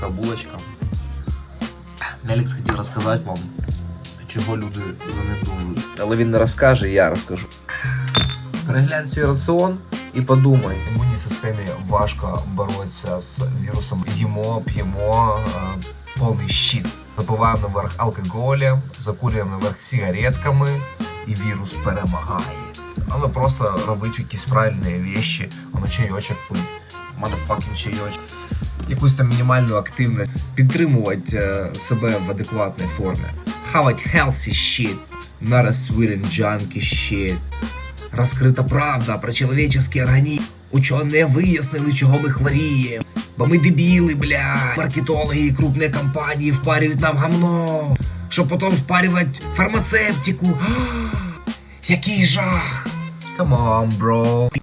така булочка. Мелікс хотів розказати вам, чого люди занедужують. Але він не розкаже, я розкажу. Переглянь свій раціон і подумай. Імунній системі важко боротися з вірусом. Їмо, п'ємо, е, повний щит. Запиваємо наверх алкоголем, закурюємо наверх сигаретками, і вірус перемагає. Але просто робити якісь правильні речі, воно чайочок пить, motherfucking чайочок. Якусь там мінімальну активність, підтримувати е, себе в адекватній формі. Хавать healthy shit, not a sweet and shit. Розкрита правда про чоловічий організм. Учені вияснили, чого ми хворіємо. Бо ми дебіли, бля. Маркетологи і крупні компанії впарюють нам гамно, щоб потім впарювати фармацевтику. Який жах! Come on, bro.